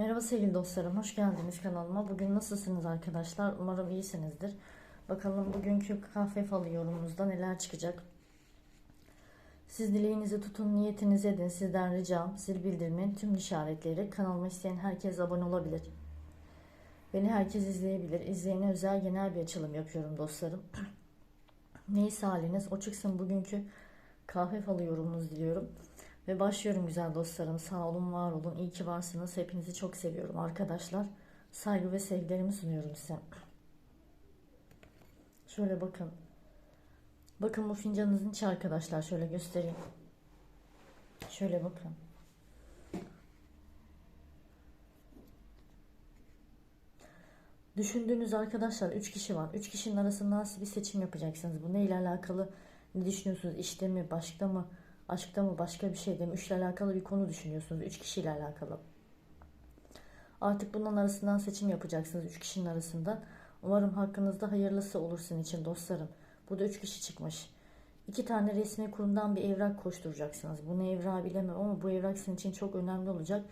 Merhaba sevgili dostlarım, hoş geldiniz kanalıma. Bugün nasılsınız arkadaşlar? Umarım iyisinizdir. Bakalım bugünkü kahve falı yorumumuzda neler çıkacak? Siz dileğinizi tutun, niyetinizi edin. Sizden ricam zil bildirimin tüm işaretleri kanalıma isteyen herkes abone olabilir. Beni herkes izleyebilir. İzleyene özel genel bir açılım yapıyorum dostlarım. Neyse haliniz o çıksın bugünkü kahve falı yorumunuz diliyorum. Ve başlıyorum güzel dostlarım. Sağ olun, var olun. İyi ki varsınız. Hepinizi çok seviyorum arkadaşlar. Saygı ve sevgilerimi sunuyorum size. Şöyle bakın. Bakın bu fincanınızın içi arkadaşlar. Şöyle göstereyim. Şöyle bakın. Düşündüğünüz arkadaşlar 3 kişi var. 3 kişinin arasından siz bir seçim yapacaksınız. Bu neyle alakalı? Ne düşünüyorsunuz? İşte mi? Başka mı? Aşkta mı? Başka bir şeyde mi? Üçle alakalı bir konu düşünüyorsunuz. 3 kişiyle alakalı. Artık bunların arasından seçim yapacaksınız. 3 kişinin arasından. Umarım hakkınızda hayırlısı olur sizin için dostlarım. Burada 3 kişi çıkmış. İki tane resmi kurumdan bir evrak koşturacaksınız. Bu ne evrağı bilemem ama bu evrak sizin için çok önemli olacak.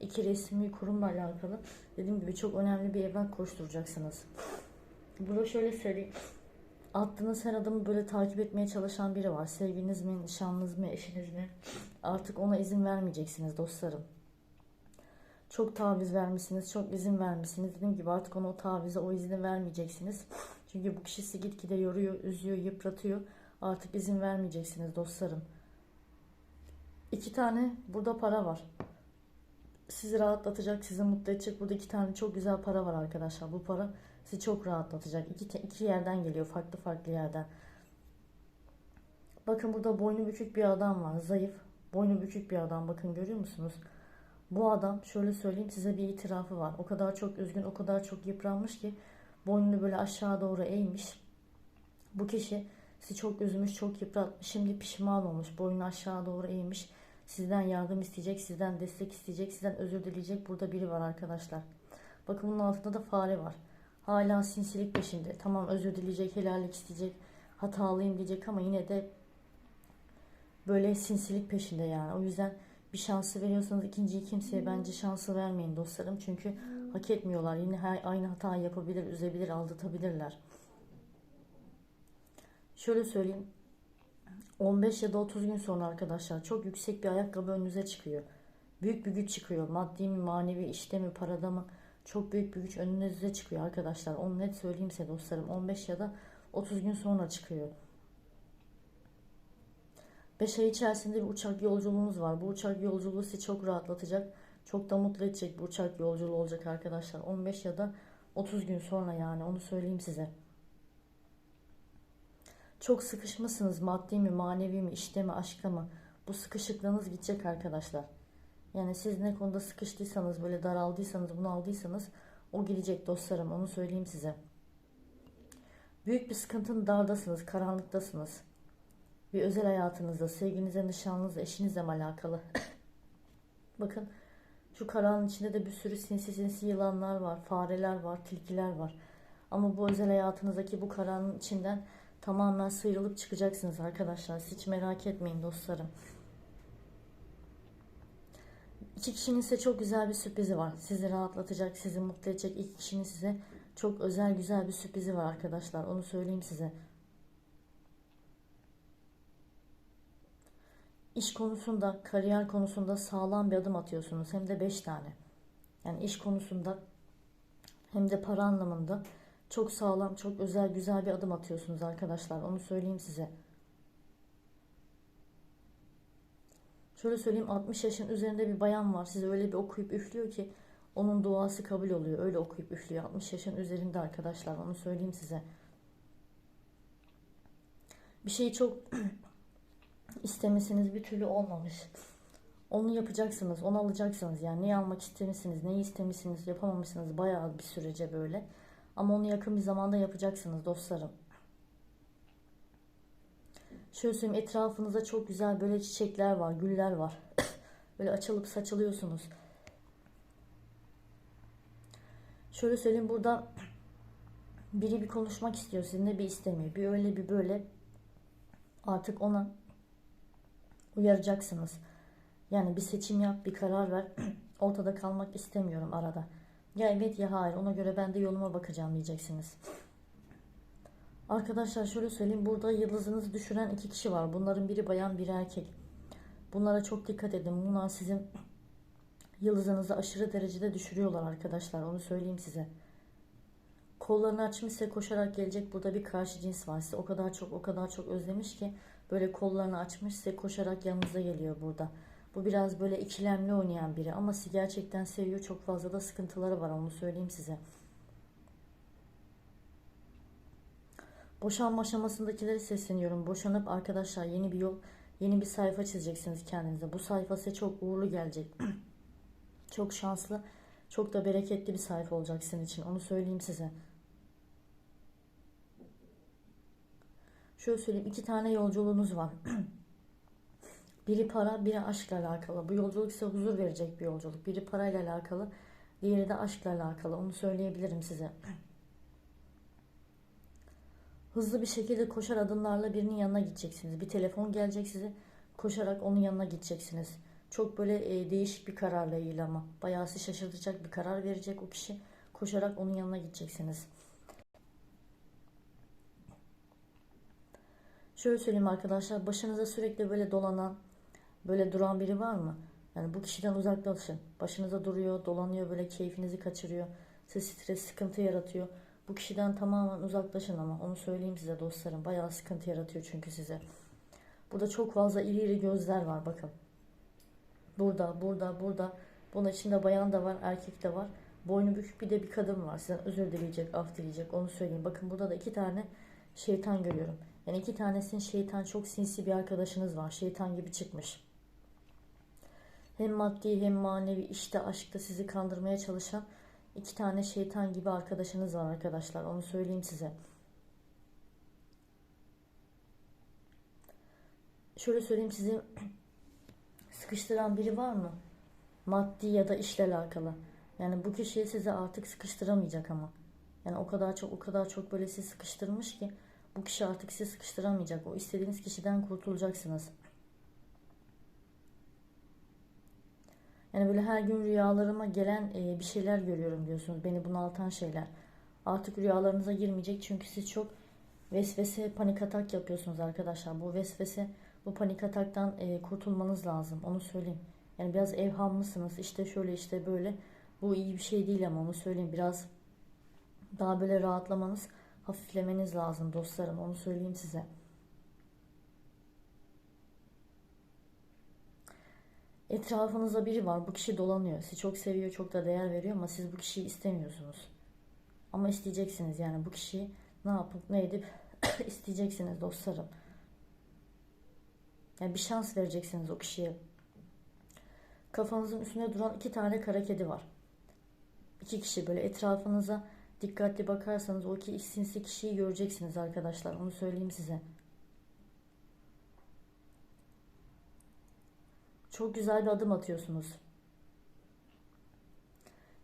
İki resmi kurumla alakalı dediğim gibi çok önemli bir evrak koşturacaksınız. Burada şöyle söyleyeyim. Attığınız her adımı böyle takip etmeye çalışan biri var. Sevginiz mi, nişanlınız mı, eşiniz mi? Artık ona izin vermeyeceksiniz dostlarım. Çok taviz vermişsiniz, çok izin vermişsiniz. Dediğim gibi artık ona o tavize, o izni vermeyeceksiniz. Çünkü bu kişisi gitgide yoruyor, üzüyor, yıpratıyor. Artık izin vermeyeceksiniz dostlarım. İki tane burada para var. Sizi rahatlatacak, sizi mutlu edecek. Burada iki tane çok güzel para var arkadaşlar. Bu para sizi çok rahatlatacak. İki, iki yerden geliyor, farklı farklı yerden. Bakın burada boynu bükük bir adam var. Zayıf, boynu bükük bir adam. Bakın görüyor musunuz? Bu adam şöyle söyleyeyim size bir itirafı var. O kadar çok üzgün, o kadar çok yıpranmış ki boynunu böyle aşağı doğru eğmiş. Bu kişi sizi çok üzmüş, çok yıpratmış. Şimdi pişman olmuş. Boynu aşağı doğru eğmiş. Sizden yardım isteyecek, sizden destek isteyecek, sizden özür dileyecek. Burada biri var arkadaşlar. Bakın bunun altında da fare var. Hala sinsilik peşinde. Tamam özür dileyecek, helallik isteyecek, hatalıyım diyecek ama yine de böyle sinsilik peşinde yani. O yüzden bir şansı veriyorsanız ikinciyi kimseye bence şansı vermeyin dostlarım. Çünkü hak etmiyorlar. Yine her aynı hatayı yapabilir, üzebilir, aldatabilirler. Şöyle söyleyeyim. 15 ya da 30 gün sonra arkadaşlar çok yüksek bir ayakkabı önünüze çıkıyor. Büyük bir güç çıkıyor. Maddi mi, manevi, işte mi, parada mı? Çok büyük bir güç önünüze çıkıyor arkadaşlar. Onu net söyleyeyim size dostlarım. 15 ya da 30 gün sonra çıkıyor. 5 ay içerisinde bir uçak yolculuğunuz var. Bu uçak yolculuğu sizi çok rahatlatacak. Çok da mutlu edecek bir uçak yolculuğu olacak arkadaşlar. 15 ya da 30 gün sonra yani onu söyleyeyim size. Çok sıkışmışsınız maddi mi, manevi mi, işte mi, aşka mı? Bu sıkışıklığınız gidecek arkadaşlar. Yani siz ne konuda sıkıştıysanız, böyle daraldıysanız, bunu aldıysanız o gidecek dostlarım. Onu söyleyeyim size. Büyük bir sıkıntının dardasınız, karanlıktasınız. Bir özel hayatınızda, sevginize, nişanlınızla, eşinizle mi alakalı? Bakın şu karanlığın içinde de bir sürü sinsi sinsi yılanlar var, fareler var, tilkiler var. Ama bu özel hayatınızdaki bu karanlığın içinden tamamen sıyrılıp çıkacaksınız arkadaşlar. Hiç merak etmeyin dostlarım. İki kişinin size çok güzel bir sürprizi var. Sizi rahatlatacak, sizi mutlu edecek iki kişinin size çok özel güzel bir sürprizi var arkadaşlar. Onu söyleyeyim size. İş konusunda, kariyer konusunda sağlam bir adım atıyorsunuz. Hem de 5 tane. Yani iş konusunda hem de para anlamında çok sağlam, çok özel, güzel bir adım atıyorsunuz arkadaşlar. Onu söyleyeyim size. Şöyle söyleyeyim 60 yaşın üzerinde bir bayan var. Size öyle bir okuyup üflüyor ki onun duası kabul oluyor. Öyle okuyup üflüyor. 60 yaşın üzerinde arkadaşlar. Onu söyleyeyim size. Bir şeyi çok istemesiniz bir türlü olmamış. Onu yapacaksınız, onu alacaksınız. Yani neyi almak istemişsiniz, neyi istemişsiniz, yapamamışsınız bayağı bir sürece böyle. Ama onu yakın bir zamanda yapacaksınız dostlarım. Şöyle söyleyeyim etrafınızda çok güzel böyle çiçekler var, güller var. böyle açılıp saçılıyorsunuz. Şöyle söyleyeyim burada biri bir konuşmak istiyor sizinle bir istemiyor. Bir öyle bir böyle artık ona uyaracaksınız. Yani bir seçim yap, bir karar ver. Ortada kalmak istemiyorum arada. Ya evet ya hayır. Ona göre ben de yoluma bakacağım diyeceksiniz. Arkadaşlar şöyle söyleyeyim. Burada yıldızınızı düşüren iki kişi var. Bunların biri bayan biri erkek. Bunlara çok dikkat edin. Bunlar sizin yıldızınızı aşırı derecede düşürüyorlar arkadaşlar. Onu söyleyeyim size. Kollarını açmış size koşarak gelecek. Burada bir karşı cins var. Size o kadar çok o kadar çok özlemiş ki böyle kollarını açmış size koşarak yanınıza geliyor burada. Bu biraz böyle ikilemli oynayan biri ama sizi gerçekten seviyor. Çok fazla da sıkıntıları var onu söyleyeyim size. Boşanma aşamasındakileri sesleniyorum. Boşanıp arkadaşlar yeni bir yol, yeni bir sayfa çizeceksiniz kendinize. Bu sayfa size çok uğurlu gelecek. çok şanslı, çok da bereketli bir sayfa olacak sizin için. Onu söyleyeyim size. Şöyle söyleyeyim. iki tane yolculuğunuz var. biri para, biri aşkla alakalı. Bu yolculuk size huzur verecek bir yolculuk. Biri parayla alakalı, diğeri de aşkla alakalı. Onu söyleyebilirim size. Hızlı bir şekilde koşar adımlarla birinin yanına gideceksiniz. Bir telefon gelecek size. Koşarak onun yanına gideceksiniz. Çok böyle e, değişik bir kararla ilgili ama. Bayağı sizi şaşırtacak bir karar verecek o kişi. Koşarak onun yanına gideceksiniz. Şöyle söyleyeyim arkadaşlar. Başınıza sürekli böyle dolanan, böyle duran biri var mı? Yani bu kişiden uzaklaşın. Başınıza duruyor, dolanıyor, böyle keyfinizi kaçırıyor. Size stres, sıkıntı yaratıyor. Bu kişiden tamamen uzaklaşın ama onu söyleyeyim size dostlarım. Bayağı sıkıntı yaratıyor çünkü size. Burada çok fazla iri iri gözler var bakın. Burada, burada, burada. Bunun içinde bayan da var, erkek de var. Boynu bükük bir de bir kadın var. Sizden özür dileyecek, af dileyecek. Onu söyleyeyim. Bakın burada da iki tane şeytan görüyorum. Yani iki tanesinin şeytan çok sinsi bir arkadaşınız var. Şeytan gibi çıkmış. Hem maddi hem manevi işte aşkta sizi kandırmaya çalışan iki tane şeytan gibi arkadaşınız var arkadaşlar. Onu söyleyeyim size. Şöyle söyleyeyim size sıkıştıran biri var mı? Maddi ya da işle alakalı. Yani bu kişiyi size artık sıkıştıramayacak ama. Yani o kadar çok o kadar çok böyle sizi sıkıştırmış ki bu kişi artık sizi sıkıştıramayacak. O istediğiniz kişiden kurtulacaksınız. Yani böyle her gün rüyalarıma gelen e, bir şeyler görüyorum diyorsunuz. Beni bunaltan şeyler. Artık rüyalarınıza girmeyecek çünkü siz çok vesvese, panik atak yapıyorsunuz arkadaşlar. Bu vesvese, bu panik ataktan e, kurtulmanız lazım. Onu söyleyeyim. Yani biraz evhamlısınız. İşte şöyle işte böyle. Bu iyi bir şey değil ama onu söyleyeyim. Biraz daha böyle rahatlamanız, hafiflemeniz lazım dostlarım. Onu söyleyeyim size. Etrafınızda biri var. Bu kişi dolanıyor. Sizi çok seviyor, çok da değer veriyor ama siz bu kişiyi istemiyorsunuz. Ama isteyeceksiniz yani bu kişiyi ne yapıp ne edip isteyeceksiniz dostlarım. Yani bir şans vereceksiniz o kişiye. Kafanızın üstünde duran iki tane kara kedi var. İki kişi böyle etrafınıza dikkatli bakarsanız o iki sinsi kişiyi göreceksiniz arkadaşlar. Onu söyleyeyim size. Çok güzel bir adım atıyorsunuz.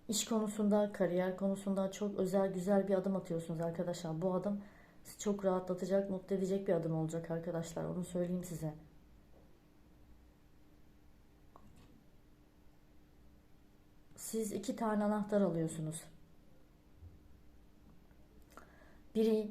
İş konusunda, kariyer konusunda çok özel güzel bir adım atıyorsunuz arkadaşlar. Bu adım sizi çok rahatlatacak, mutlu edecek bir adım olacak arkadaşlar. Onu söyleyeyim size. Siz iki tane anahtar alıyorsunuz. Biri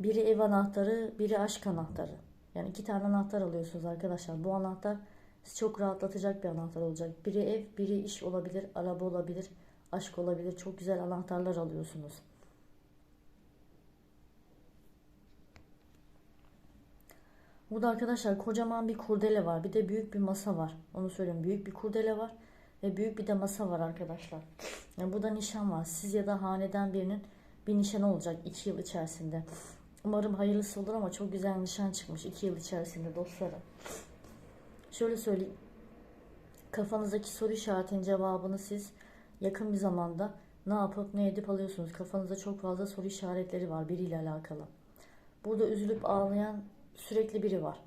biri ev anahtarı, biri aşk anahtarı. Yani iki tane anahtar alıyorsunuz arkadaşlar. Bu anahtar sizi çok rahatlatacak bir anahtar olacak. Biri ev, biri iş olabilir, araba olabilir, aşk olabilir. Çok güzel anahtarlar alıyorsunuz. Burada arkadaşlar kocaman bir kurdele var. Bir de büyük bir masa var. Onu söyleyeyim. Büyük bir kurdele var. Ve büyük bir de masa var arkadaşlar. Yani burada nişan var. Siz ya da haneden birinin bir nişanı olacak 2 yıl içerisinde. Umarım hayırlısı olur ama çok güzel nişan çıkmış 2 yıl içerisinde dostlarım. Şöyle söyleyeyim. Kafanızdaki soru işaretinin cevabını siz yakın bir zamanda ne yapıp ne edip alıyorsunuz. Kafanızda çok fazla soru işaretleri var biriyle alakalı. Burada üzülüp ağlayan sürekli biri var.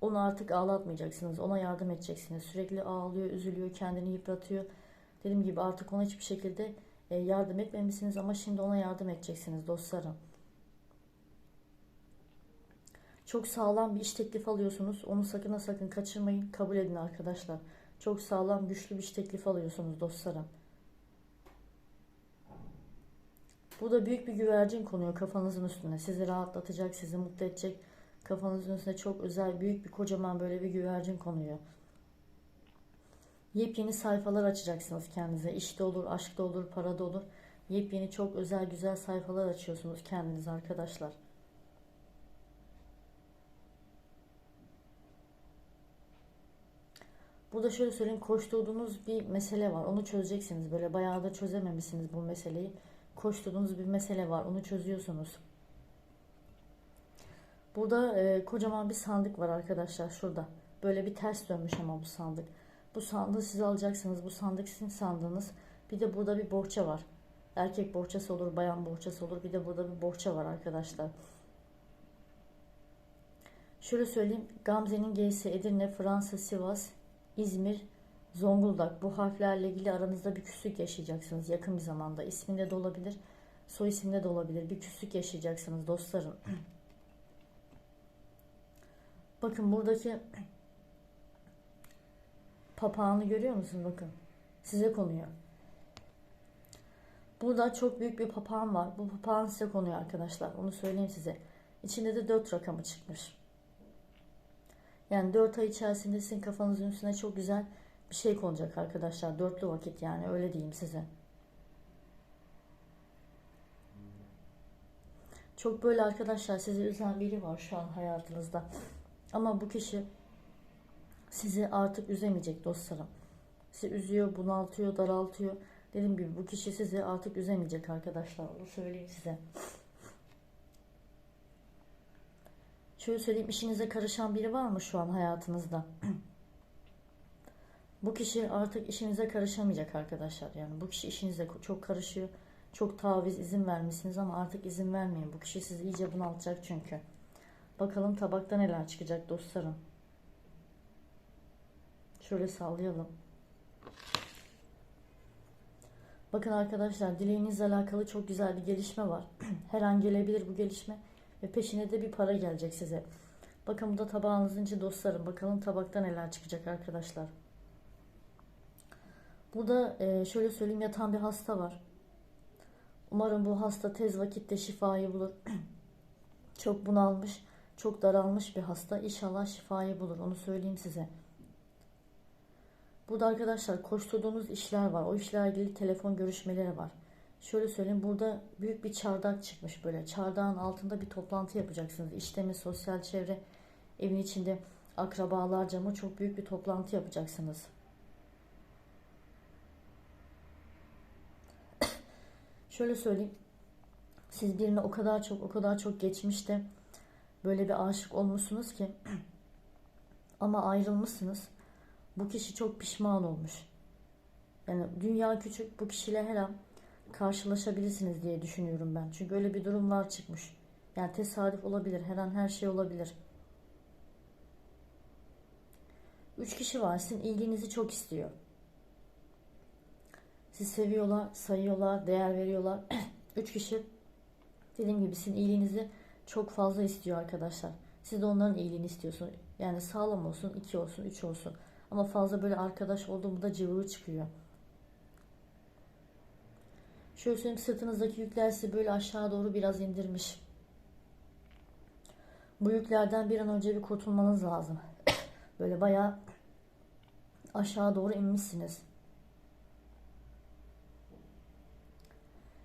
Onu artık ağlatmayacaksınız. Ona yardım edeceksiniz. Sürekli ağlıyor, üzülüyor, kendini yıpratıyor. Dediğim gibi artık ona hiçbir şekilde e, yardım etmemişsiniz ama şimdi ona yardım edeceksiniz dostlarım. Çok sağlam bir iş teklifi alıyorsunuz. Onu sakın sakın kaçırmayın. Kabul edin arkadaşlar. Çok sağlam, güçlü bir iş teklifi alıyorsunuz dostlarım. Burada büyük bir güvercin konuyor kafanızın üstüne. Sizi rahatlatacak, sizi mutlu edecek. Kafanızın üstüne çok özel, büyük bir kocaman böyle bir güvercin konuyor. Yepyeni sayfalar açacaksınız kendinize. İşte olur, aşkta olur, parada olur. Yepyeni çok özel güzel sayfalar açıyorsunuz kendinize arkadaşlar. Burada şöyle söyleyeyim koşturduğunuz bir mesele var. Onu çözeceksiniz. Böyle bayağı da çözememişsiniz bu meseleyi. Koşturduğunuz bir mesele var. Onu çözüyorsunuz. Burada e, kocaman bir sandık var arkadaşlar şurada. Böyle bir ters dönmüş ama bu sandık. Bu sandığı siz alacaksınız. Bu sandık sizin sandığınız. Bir de burada bir bohça var. Erkek bohçası olur, bayan bohçası olur. Bir de burada bir bohça var arkadaşlar. Şöyle söyleyeyim. Gamze'nin G'si Edirne, Fransa, Sivas, İzmir, Zonguldak. Bu harflerle ilgili aranızda bir küslük yaşayacaksınız yakın bir zamanda. İsminde de olabilir, soy isimde de olabilir. Bir küslük yaşayacaksınız dostlarım. Bakın buradaki papağanı görüyor musunuz? Bakın. Size konuyor. Burada çok büyük bir papağan var. Bu papağan size konuyor arkadaşlar. Onu söyleyeyim size. İçinde de 4 rakamı çıkmış. Yani 4 ay içerisinde sizin kafanızın üstüne çok güzel bir şey konacak arkadaşlar. Dörtlü vakit yani öyle diyeyim size. Çok böyle arkadaşlar sizi üzen biri var şu an hayatınızda. Ama bu kişi sizi artık üzemeyecek dostlarım. Sizi üzüyor, bunaltıyor, daraltıyor. Dediğim gibi bu kişi sizi artık üzemeyecek arkadaşlar. Onu söyleyeyim size. Şöyle söyleyeyim işinize karışan biri var mı şu an hayatınızda? bu kişi artık işinize karışamayacak arkadaşlar. Yani bu kişi işinize çok karışıyor. Çok taviz izin vermişsiniz ama artık izin vermeyin. Bu kişi sizi iyice bunaltacak çünkü. Bakalım tabakta neler çıkacak dostlarım. Şöyle sallayalım. Bakın arkadaşlar dileğinizle alakalı çok güzel bir gelişme var. Her an gelebilir bu gelişme. Ve peşine de bir para gelecek size. Bakın bu da tabağınızın içi dostlarım. Bakalım tabakta neler çıkacak arkadaşlar. Burada e, şöyle söyleyeyim yatan bir hasta var. Umarım bu hasta tez vakitte şifayı bulur. çok bunalmış, çok daralmış bir hasta. İnşallah şifayı bulur. Onu söyleyeyim size. Burada arkadaşlar koşturduğunuz işler var. O işlerle ilgili telefon görüşmeleri var. Şöyle söyleyeyim burada büyük bir çardak çıkmış böyle. Çardağın altında bir toplantı yapacaksınız. İşte mi sosyal çevre evin içinde akrabalarca mı çok büyük bir toplantı yapacaksınız. Şöyle söyleyeyim. Siz birine o kadar çok o kadar çok geçmişte böyle bir aşık olmuşsunuz ki ama ayrılmışsınız. Bu kişi çok pişman olmuş. Yani dünya küçük bu kişiyle her an karşılaşabilirsiniz diye düşünüyorum ben. Çünkü öyle bir durum var çıkmış. Yani tesadüf olabilir. Her an her şey olabilir. Üç kişi var. Sizin ilginizi çok istiyor. Sizi seviyorlar, sayıyorlar, değer veriyorlar. Üç kişi dediğim gibi sizin iyiliğinizi çok fazla istiyor arkadaşlar. Siz de onların iyiliğini istiyorsun. Yani sağlam olsun, iki olsun, üç olsun. Ama fazla böyle arkadaş olduğumda cıvığı çıkıyor. Şöyle söyleyeyim sırtınızdaki yükler sizi böyle aşağı doğru biraz indirmiş. Bu yüklerden bir an önce bir kurtulmanız lazım. Böyle bayağı aşağı doğru inmişsiniz.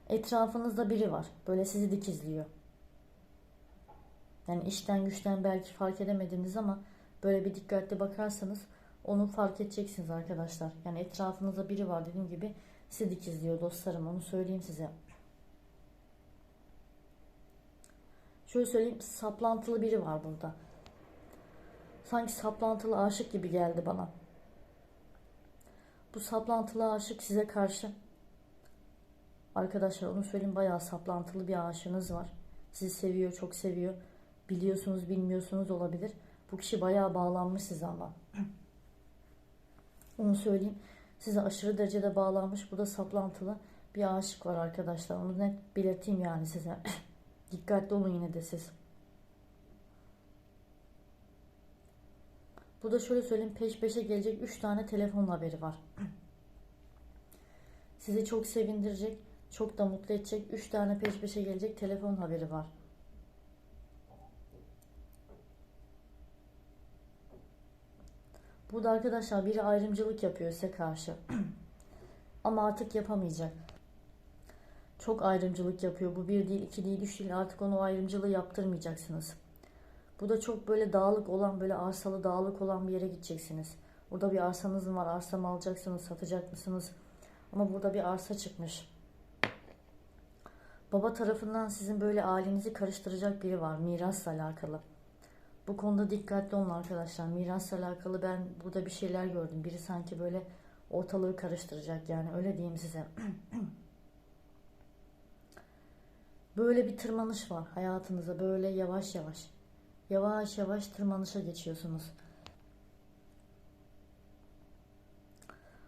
Etrafınızda biri var. Böyle sizi dikizliyor. Yani işten güçten belki fark edemediniz ama böyle bir dikkatli bakarsanız onu fark edeceksiniz arkadaşlar. Yani etrafınızda biri var dediğim gibi sizi dikizliyor dostlarım onu söyleyeyim size. Şöyle söyleyeyim saplantılı biri var burada. Sanki saplantılı aşık gibi geldi bana. Bu saplantılı aşık size karşı arkadaşlar onu söyleyeyim bayağı saplantılı bir aşığınız var. Sizi seviyor, çok seviyor. Biliyorsunuz, bilmiyorsunuz olabilir. Bu kişi bayağı bağlanmış size ama. Onu söyleyeyim. Size aşırı derecede bağlanmış. Burada saplantılı bir aşık var arkadaşlar. Onu net belirteyim yani size. Dikkatli olun yine de siz. Bu da şöyle söyleyeyim peş peşe gelecek 3 tane telefon haberi var. Sizi çok sevindirecek, çok da mutlu edecek 3 tane peş peşe gelecek telefon haberi var. Burada arkadaşlar biri ayrımcılık yapıyor size karşı. Ama artık yapamayacak. Çok ayrımcılık yapıyor. Bu bir değil, iki değil, üç değil. Artık onu ayrımcılığı yaptırmayacaksınız. Bu da çok böyle dağlık olan, böyle arsalı dağlık olan bir yere gideceksiniz. Burada bir arsanız var. Arsa mı alacaksınız, satacak mısınız? Ama burada bir arsa çıkmış. Baba tarafından sizin böyle ailenizi karıştıracak biri var. Mirasla alakalı. Bu konuda dikkatli olun arkadaşlar. Mirasla alakalı ben burada bir şeyler gördüm. Biri sanki böyle ortalığı karıştıracak yani öyle diyeyim size. Böyle bir tırmanış var hayatınıza böyle yavaş yavaş. Yavaş yavaş tırmanışa geçiyorsunuz.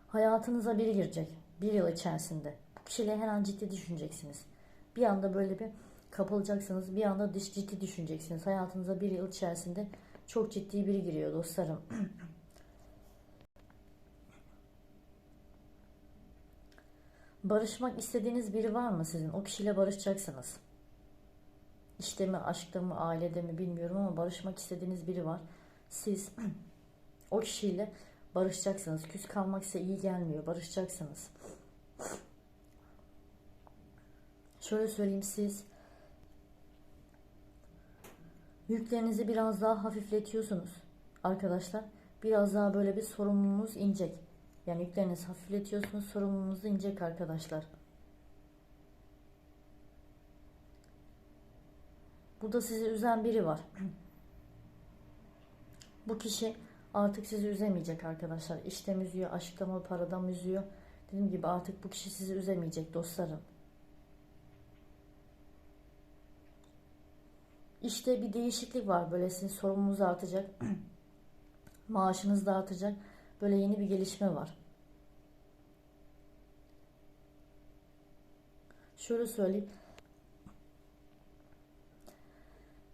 Hayatınıza biri girecek. Bir yıl içerisinde. Bu kişiyle her an ciddi düşüneceksiniz. Bir anda böyle bir kapılacaksınız. Bir anda ciddi düşüneceksiniz. Hayatınıza bir yıl içerisinde çok ciddi biri giriyor dostlarım. Barışmak istediğiniz biri var mı sizin? O kişiyle barışacaksınız. İşte mi, aşkta mı, ailede mi bilmiyorum ama barışmak istediğiniz biri var. Siz o kişiyle barışacaksınız. Küs kalmak size iyi gelmiyor. Barışacaksınız. Şöyle söyleyeyim siz yüklerinizi biraz daha hafifletiyorsunuz arkadaşlar. Biraz daha böyle bir sorumluluğunuz inecek. Yani yüklerinizi hafifletiyorsunuz, sorumluluğunuz inecek arkadaşlar. Burada sizi üzen biri var. Bu kişi artık sizi üzemeyecek arkadaşlar. İşte mi üzüyor, aşkta mı, parada mı üzüyor. Dediğim gibi artık bu kişi sizi üzemeyecek dostlarım. İşte bir değişiklik var. Böyle sizin sorumluluğunuz artacak. Maaşınız da artacak. Böyle yeni bir gelişme var. Şöyle söyleyeyim.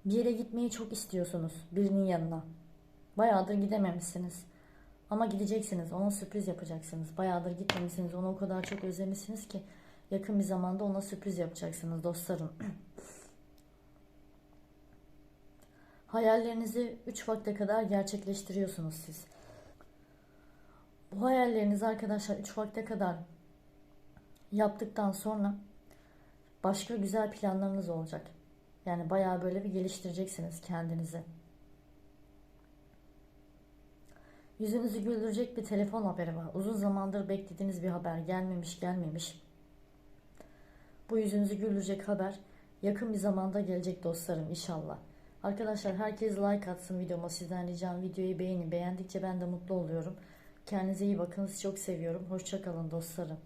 Bir yere gitmeyi çok istiyorsunuz birinin yanına. Bayağıdır gidememişsiniz. Ama gideceksiniz. Ona sürpriz yapacaksınız. Bayağıdır gitmemişsiniz. Onu o kadar çok özlemişsiniz ki yakın bir zamanda ona sürpriz yapacaksınız dostlarım. Hayallerinizi 3 vakte kadar gerçekleştiriyorsunuz siz. Bu hayalleriniz arkadaşlar 3 vakte kadar yaptıktan sonra başka güzel planlarınız olacak. Yani bayağı böyle bir geliştireceksiniz kendinizi. Yüzünüzü güldürecek bir telefon haberi var. Uzun zamandır beklediğiniz bir haber gelmemiş gelmemiş. Bu yüzünüzü güldürecek haber yakın bir zamanda gelecek dostlarım inşallah. Arkadaşlar herkes like atsın videoma sizden ricam videoyu beğenin. Beğendikçe ben de mutlu oluyorum. Kendinize iyi bakın. Sizi çok seviyorum. Hoşçakalın dostlarım.